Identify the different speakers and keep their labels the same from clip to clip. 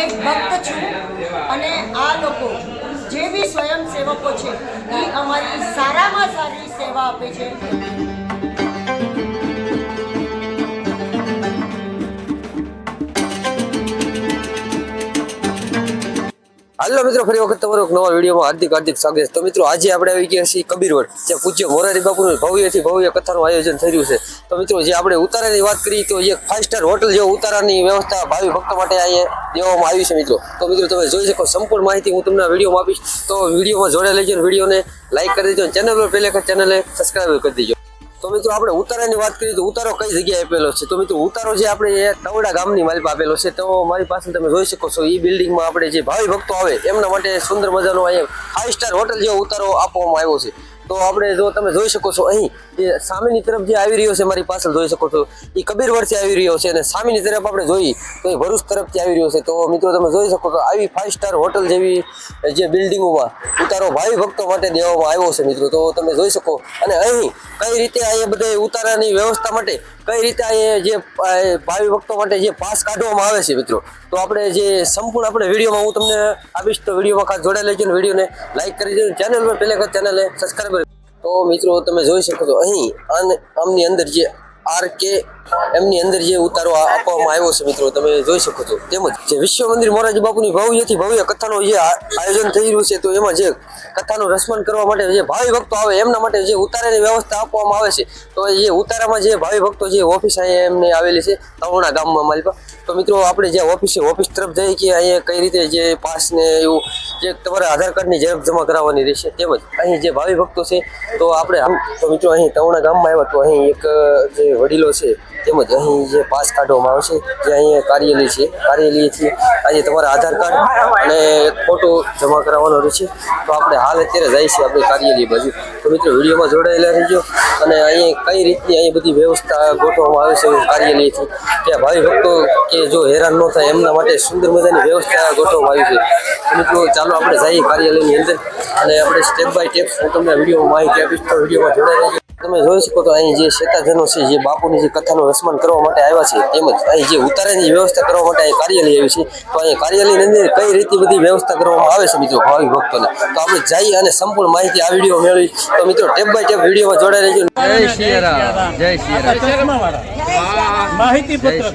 Speaker 1: એક ભક્ત છું અને આ લોકો જે બી સ્વયંસેવકો છે, એ અમારી સારામાં સારી સેવા આપે છે.
Speaker 2: હાલો મિત્રો, ફરી વખત તમારો નવા વિડીયોમાં હાર્દિક હાર્દિક સ્વાગત તો મિત્રો, આજે આપણે આવી ગયા છીએ કબીરવડ જે પૂજ્ય મોરારી બાપુનું ભવ્યથી ભવ્ય કથાનું આયોજન રહ્યું છે. તો મિત્રો, જે આપણે ઉતારાની વાત કરી તો એક ફાઇવ સ્ટાર હોટલ જેવો ઉતારાની વ્યવસ્થા ભાવિ ભક્તો માટે અહીંયા દેવામાં આવી છે મિત્રો. તો મિત્રો, તમે જોઈ શકો સંપૂર્ણ માહિતી હું તમને વિડીયોમાં આપીશ. તો વિડીયોમાં જોડે લેજો અને વિડીયોને લાઇક કરી દેજો ચેનલ પર પહેલે ચેનલને ચેનલે સબસ્ક્રાઈબ કરી દેજો. તો મિત્રો, આપણે ઉતારાની વાત કરીએ તો ઉતારો કઈ જગ્યાએ આપેલો છે? તો મિત્રો, ઉતારો જે આપણે તવડા ગામની મારી આપેલો છે, તો મારી પાસે તમે જોઈ શકો છો એ બિલ્ડિંગમાં આપણે જે ભાવિ ભક્તો આવે, એમના માટે સુંદર મજાનો અહીંયા ફાઇવ સ્ટાર હોટલ જેવો ઉતારો આપવામાં આવ્યો છે. તો આપણે જો તમે જોઈ શકો છો અહીં જે સામેની તરફ જે આવી રહ્યો છે, મારી પાછળ જોઈ શકો છો, એ કબીર વર્ષે આવી રહ્યો છે અને સામેની તરફ આપણે જોઈએ, તો એ ભરૂચ તરફથી આવી રહ્યો છે. તો મિત્રો, તમે જોઈ શકો છો, આવી ફાઇવ સ્ટાર હોટલ જેવી જે બિલ્ડિંગોમાં ઉતારો ભાવિ ભક્તો માટે દેવામાં આવ્યો છે મિત્રો. તો તમે જોઈ શકો, અને અહીં કઈ રીતે અહીંયા બધા ઉતારાની વ્યવસ્થા માટે કઈ રીતે એ જે ભાવિ ભક્તો માટે જે પાસ કાઢવામાં આવે છે મિત્રો? તો આપણે જે સંપૂર્ણ આપણે વિડીયોમાં હું તમને આપીશ તો વિડીયોમાં ખાસ જોડાઈ લેજો અને વિડીયોને લાઈક કરી દેજો ચેનલ પર પહેલે ચેનલે સબસ્ક્રાઈબ તો મિત્રો તમે જોઈ શકો છો અહીં અને આમની અંદર જે આર કે એમની અંદર જે ઉતારો આપવામાં આવ્યો છે મિત્રો, તમે જોઈ શકો છો. તેમજ જે વિશ્વ મંદિર મોરારજી બાપુની ભવ્યથી ભવ્ય કથાનું જે આયોજન થઈ રહ્યું છે, તો એમાં જે કથાનું રસમન કરવા માટે જે ભાવિ ભક્તો આવે, એમના માટે જે ઉતારાની વ્યવસ્થા આપવામાં આવે છે, તો જે ઉતારામાં જે ભાવિ ભક્તો જે ઓફિસ અહીંયા એમને આવેલી છે, તવણા ગામમાં મારી તો મિત્રો, આપણે જે ઓફિસ છે ઓફિસ તરફ જઈએ કે અહીંયા કઈ રીતે જે પાસ ને એવું, જે તમારે આધાર કાર્ડની ઝેરોક્ષ જમા કરાવવાની રહેશે, તેમજ અહીં જે ભાવિ ભક્તો છે, તો આપણે આમ- તો મિત્રો, અહીં તવણા ગામમાં આવ્યા, તો અહીં એક જે વડીલો છે તેમજ અહીં જે પાસ કાઢવામાં આવશે, જે અહીંયા કાર્યાલય છે, કાર્યાલયથી આજે તમારા આધાર કાર્ડ અને એક ફોટો જમા કરાવવાનો રહેશે. તો આપણે હાલ અત્યારે જાય છે આપણે કાર્યાલય બાજુ. તો મિત્રો, વિડીયોમાં જોડાયેલા રહીજો. અને અહીંયા કઈ રીતની અહીં બધી વ્યવસ્થા ગોઠવવામાં આવે છે કાર્યાલયથી કે ભાવિ ભક્તો કે જો હેરાન ન થાય એમના માટે સુંદર મજાની વ્યવસ્થા ગોઠવવામાં આવી છે. મિત્રો, ચાલો આપણે જઈએ કાર્યાલયની અંદર અને આપણે સ્ટેપ બાય સ્ટેપ હું તમને વિડીયોમાં માહિતી આપીશ, તો વિડીયોમાં જોડાઈ રહેજો. તમે જોઈ શકો તો અહીં જે શેતાજનો છે, જે બાપુની જે કથાનું રસમાન કરવા માટે આવ્યા છે, તેમજ અહીં જે ઉતારાની વ્યવસ્થા કરવા માટે અહીં કાર્યાલય આવી છે, તો અહીં કાર્યાલયની અંદર કઈ રીતે બધી વ્યવસ્થા કરવામાં આવે છે મિત્રો ભાવિ ભક્તોને? તો આપણે જઈએ અને સંપૂર્ણ માહિતી આ વીડિયો મેળવી તો મિત્રો ટેપ બાય ટેપ વિડીયોમાં જોડાઈ રહેજો.
Speaker 3: જય સિયારામ જય
Speaker 4: માહિતી પત્રક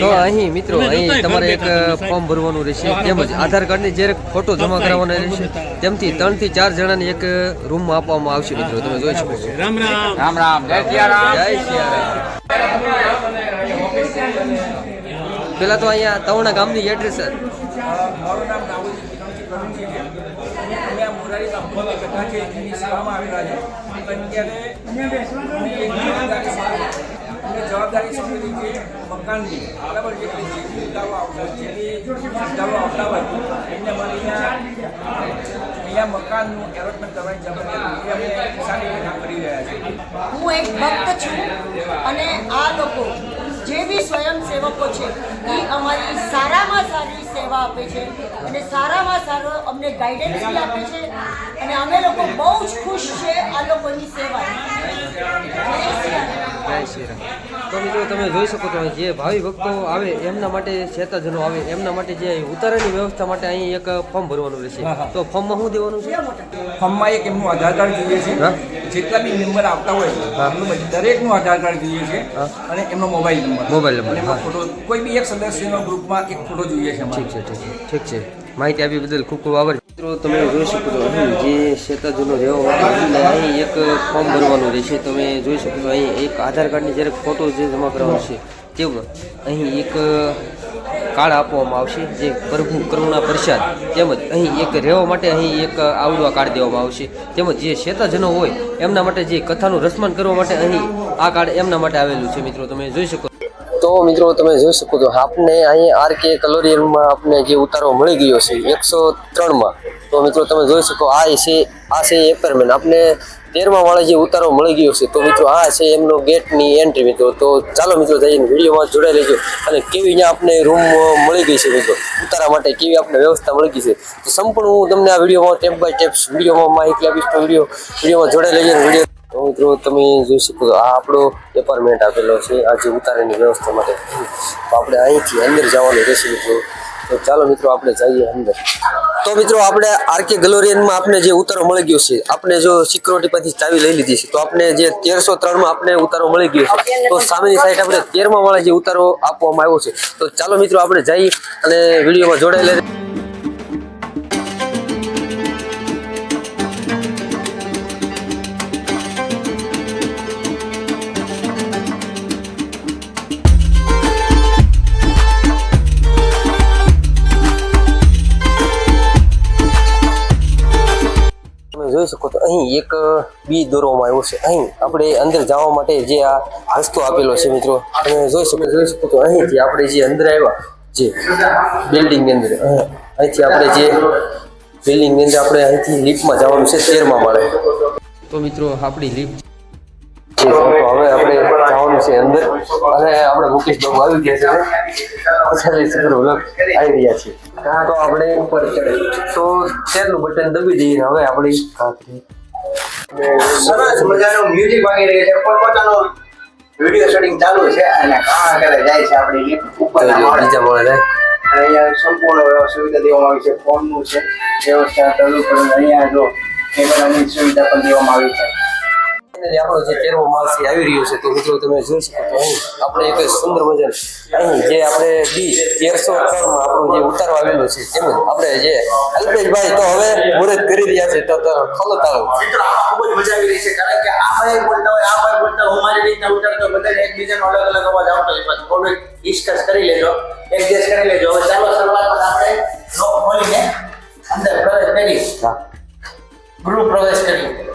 Speaker 3: તો અહીં મિત્રો અહીં તમારે એક ફોર્મ ભરવાનું રહેશે. તેમજ આધાર કાર્ડની જે ફોટો જમા કરાવવાનો રહેશે તેમથી ત્રણથી ચાર જણાને એક રૂમમાં આપવામાં આવશે મિત્રો. તમે જોઈ શકો છો.
Speaker 4: રામ રામ.
Speaker 3: રામ રામ. જય સિયારામ જય સિયારામ પેલા તો અહીંયા તવણા ગામની એડ્રેસ
Speaker 5: મારું નામ અમે આ મોરારી બાપુની કથા છે આવેલા છે અત્યારે એક જવાબદારી સોંપેલી છે મકાનની. બરાબર? છે કે જે શ્રદ્ધાળુ આવતા જેની શ્રદ્ધાળુ આવતા હોય, એમને અમારે અહીંયા મકાનનું એલોટમેન્ટ કરવાની જવાબદારી અમે સારી રીતે કરી રહ્યા છીએ.
Speaker 1: હું એક ભક્ત છું અને આ લોકો જે બી સ્વયંસેવકો છે, એ અમારી સારામાં સારી સેવા આપે છે અને સારામાં સારો અમને ગાઈડન્સ બી આપે છે અને અમે લોકો બહુ જ ખુશ છે આ લોકોની સેવા. જય
Speaker 3: શ્રી શ્રીરામ તો મિત્રો તમે જોઈ શકો છો જે ભાવિ ભક્તો આવે એમના માટે શેતાજનો આવે એમના માટે જે ઉતારાની વ્યવસ્થા માટે અહીં એક ફોર્મ ભરવાનું રહેશે. તો ફોર્મમાં શું દેવાનું છે?
Speaker 5: ફોર્મમાં એક એમનું આધાર કાર્ડ જોઈએ છે. જેટલા બી મેમ્બર આવતા હોય એમનું દરેકનું આધાર કાર્ડ જોઈએ છે અને એમનો mobile number
Speaker 3: mobile number.
Speaker 5: Photo કોઈ બી એક સદસ્યનો ગ્રુપમાં એક ફોટો જોઈએ છે અમારે.
Speaker 3: ઠીક છે ઠીક છે ઠીક છે. માહિતી આપી બદલ ખૂબ ખૂબ આભાર. મિત્રો, તમે જોઈ શકો છો અહીં જે શેતાજનો રહેવા માટે અહીં એક ફોર્મ ભરવાનું રહેશે તમે જોઈ શકો છો અહીં એક આધાર કાર્ડની જ્યારે ફોટો જે જમા કરવાનો છે, તેમાં અહીં એક કાર્ડ આપવામાં આવશે, જે પ્રભુ કરુણા પ્રસાદ. તેમજ અહીં એક રહેવા માટે અહીં એક આવડવા કાર્ડ દેવામાં આવશે. તેમજ જે શેતાજનો હોય, એમના માટે જે કથાનું રસમાન કરવા માટે અહીં આ કાર્ડ એમના માટે આવેલું છે. મિત્રો, તમે જોઈ શકો
Speaker 2: તો મિત્રો તમે જોઈ શકો છો, આપને અહીં આર કે કલોરિયનમાં આપને જે ઉતારો મળી ગયો છે, એકસો ત્રણમાં. તો મિત્રો તમે જોઈ શકો, આ છે આ છે એપરમેન આપને તેરમા વાળે જે ઉતારો મળી ગયો છે, તો મિત્રો આ છે એમનો ગેટની એન્ટ્રી મિત્રો. તો ચાલો મિત્રો જઈને વિડીયોમાં જોડાઈ લેજો અને કેવી અહીંયા આપને રૂમ મળી ગઈ છે મિત્રો. ઉતારા માટે કેવી આપણે વ્યવસ્થા મળી ગઈ છે. તો સંપૂર્ણ હું તમને આ વિડીયોમાં ટેપ બાય ટેપ વિડીયોમાં માહિતી આપીશ. તો વીડિયો વિડીયોમાં જોડાઈ લેજો વીડિયો તો મિત્રો, તમે જોઈ શકો આ આપણો એપાર્ટમેન્ટ આપેલો છે, આ જે ઉતારાની વ્યવસ્થા માટે. તો આપણે અહીંથી અંદર જવાનું રહેશે મિત્રો. તો ચાલો મિત્રો, આપણે જઈએ અંદર. તો મિત્રો, આપણે આરકે ગલોરિયનમાં આપણે જે ઉતારો મળી ગયો છે આપણે જો સિક્યોરિટી પરથી ચાવી લઈ લીધી છે, તો આપણે જે તેરસો ત્રણમાં આપણે ઉતારો મળી ગયો છે. તો સામેની સાઈડ આપણે તેરમા વાળા જે ઉતારો આપવામાં આવ્યો છે. તો ચાલો મિત્રો, આપણે જઈએ અને વિડીયોમાં જોડાયેલા જોઈ શકો તો અહીં એક બી દોરવામાં આવ્યો છે. અહીં આપણે અંદર જવા માટે જે આ રસ્તો આપેલો છે મિત્રો તમે જોઈ શકો જોઈ શકો તો અહીંથી આપણે જે અંદર આવ્યા જે બિલ્ડિંગની અંદર અહીં- અહીંથી આપણે જે બિલ્ડિંગની અંદર આપણે અહીંથી લિફ્ટમાં જવાનું છે તેરમાં મળે.
Speaker 3: તો મિત્રો આપણી લિફ્ટ
Speaker 2: જે તો હવે આપણે જવાનું છે અંદર. અને આપણે મુકેશ બાબુ આવી ગયા છે. પછાડી વ્લોગ આવી રહ્યા છે. તો આપણે ઉપર ચડે. તો તેરનું બટન દબી દઈએ. હવે આપણે ખાતરી.
Speaker 4: સરસ મજાનું મ્યુઝિક વાગી રહ્યું છે. પોતપોતાનું વીડિયો શૂટિંગ ચાલુ છે. અને કાં કરે જાય છે આપણી ઉપર. ઉપરના માળે.
Speaker 2: જાય.
Speaker 4: અહીંયા સંપૂર્ણ સુવિધા દેવામાં આવી છે. ફોનનું છે. વ્યવસ્થા ચાલુ કરીને અહીંયા જો કેમેરાની સુવિધા પણ દેવામાં આવી છે.
Speaker 2: આપણો જે તેરમો માલ છે આવી રહ્યો છે તો મિત્રો તમે જોઈ શકો તો અહીં આપણે એક સુંદર વજન અહીં જે આપણે બી તેરસો ત્રણમાં આપણું જે ઉતારો આવેલો છે તેમજ આપણે જે અલ્પેશભાઈ તો હવે મુહૂર્ત કરી રહ્યા છે તો તો ખોલો તારો.
Speaker 4: મિત્રો ખૂબ જ મજા આવી રહી છે કારણ કે આ ભાઈ બોલતા હોય આ ભાઈ બોલતા હોય, હું મારી રીતના ઉતારતો બધાને એકબીજાનો અલગ અલગ અવાજ આવતો હોય પછી થોડું ડિસ્કસ કરી લેજો એડજસ્ટ કરી લેજો. હવે ચાલો શરૂઆતમાં આપણે લોક ખોલીને અંદર પ્રવેશ કરી. ગૃહ પ્રવેશ કરી.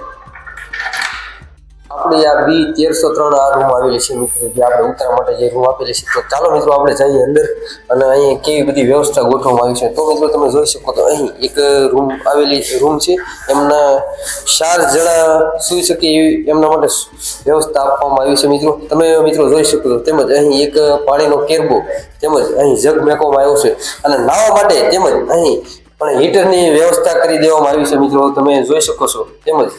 Speaker 2: આપણી આ બી તેરસો ત્રણ આ રૂમ આવેલી છે મિત્રો. જે આપણે ઉતારવા માટે જે રૂમ આપેલી છે. તો ચાલો મિત્રો, આપણે જઈએ અંદર અને અહીં કેવી બધી વ્યવસ્થા ગોઠવવામાં આવી છે. તો મિત્રો, તમે જોઈ શકો તો અહીં એક રૂમ આવેલી રૂમ છે. એમના ચાર જણા સૂઈ શકે એવી એમના માટે વ્યવસ્થા આપવામાં આવી છે મિત્રો. તમે મિત્રો જોઈ શકો છો. તેમજ અહીં એક પાણીનો કેરબો, તેમજ અહીં જગ મેકવામાં આવ્યો છે. અને નાહવા માટે તેમજ અહીં પણ હીટરની વ્યવસ્થા કરી દેવામાં આવી છે મિત્રો. તમે જોઈ શકો છો. તેમજ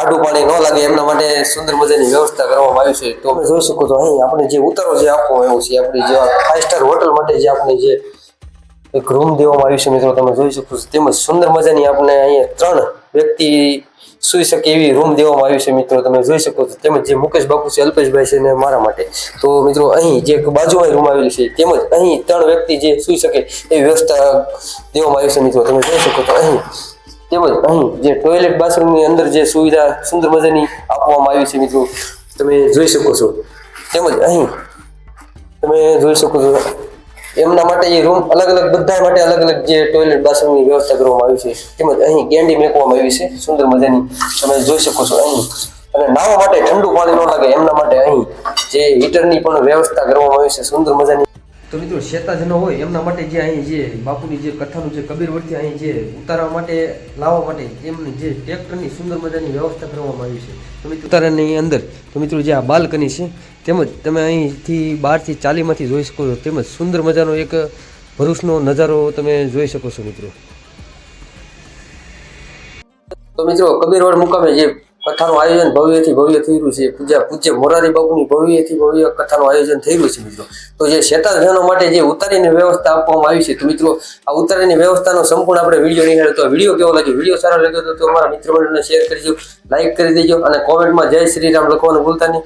Speaker 2: ટાઢું પાણી ન લાગે એમના માટે સુંદર મજાની વ્યવસ્થા કરવામાં આવી છે. તો તમે જોઈ શકો તો અહીં આપણે જે ઉતારો જે આપવામાં આવ્યો છે. આપણી જે ફાઇવ સ્ટાર હોટલ માટે જે આપણે જે એક રૂમ દેવામાં આવ્યું છે મિત્રો, તમે જોઈ શકો છો. તેમજ સુંદર મજાની આપણે અહીંયા ત્રણ વ્યક્તિ સૂઈ શકે એવી રૂમ દેવામાં આવ્યું છે મિત્રો, તમે જોઈ શકો છો. તેમજ જે મુકેશ બાપુ છે, અલ્પેશભાઈ છે ને મારા માટે. તો મિત્રો, અહીં જે બાજુમાં રૂમ આવેલી છે, તેમજ અહીં ત્રણ વ્યક્તિ જે સૂઈ શકે એવી વ્યવસ્થા દેવામાં આવી છે મિત્રો, તમે જોઈ શકો તો અહીં તેમજ અહીં જે ટોયલેટ બાથરૂમની અંદર જે સુવિધા સુંદર મજાની આપવામાં આવી છે મિત્રો. તમે જોઈ શકો છો. તેમજ અહીં તમે જોઈ શકો છો. એમના માટે એ રૂમ અલગ અલગ બધા માટે અલગ અલગ જે ટોયલેટ બાથરૂમની વ્યવસ્થા કરવામાં આવી છે. તેમજ અહીં ગેંડી મેકવામાં આવી છે. સુંદર મજાની તમે જોઈ શકો છો અહીં. અને નાવા માટે ઠંડુ પાણી ન લાગે. એમના માટે અહીં જે હીટરની પણ વ્યવસ્થા કરવામાં આવી છે. સુંદર મજાની
Speaker 3: તો મિત્રો, શેતાજનો હોય, એમના માટે જે અહીં જે બાપુની જે કથાનું જે કબીરવર્તી અહીં જે ઉતારવા માટે, લાવવા માટે એમની જે ટ્રેક્ટરની સુંદર મજાની વ્યવસ્થા કરવામાં આવી છે. તો મિત્રો, ઉતારાની અંદર, તો મિત્રો, જે આ બાલ્કની છે, તેમજ તમે અહીંથી બહારથી ચાલીમાંથી જોઈ શકો છો, તેમજ સુંદર મજાનો એક ભરૂચનો નજારો તમે જોઈ શકો છો, મિત્રો.
Speaker 2: તો મિત્રો, કબીરવાડ મુકામે જે કથાનું આયોજન ભવ્યથી ભવ્ય થઈ છે. પૂજા પૂજ્ય મોરારી બાપુની ભવ્યથી ભવ્ય કથાનું આયોજન થઈ છે મિત્રો. તો જે શેતાજનો માટે જે ઉતારીની વ્યવસ્થા આપવામાં આવી છે, તો મિત્રો, આ ઉતારીની વ્યવસ્થાનો સંપૂર્ણ આપણે વીડિયો નિહાળ્યો તો વીડિયો કેવો લાગ્યો? વીડિયો સારો લાગ્યો તો અમારા મિત્ર મંડળને શેર કરજો લાઇક કરી દેજો અને કોમેન્ટમાં જય શ્રી રામ લખવાનું ભૂલતા નહીં.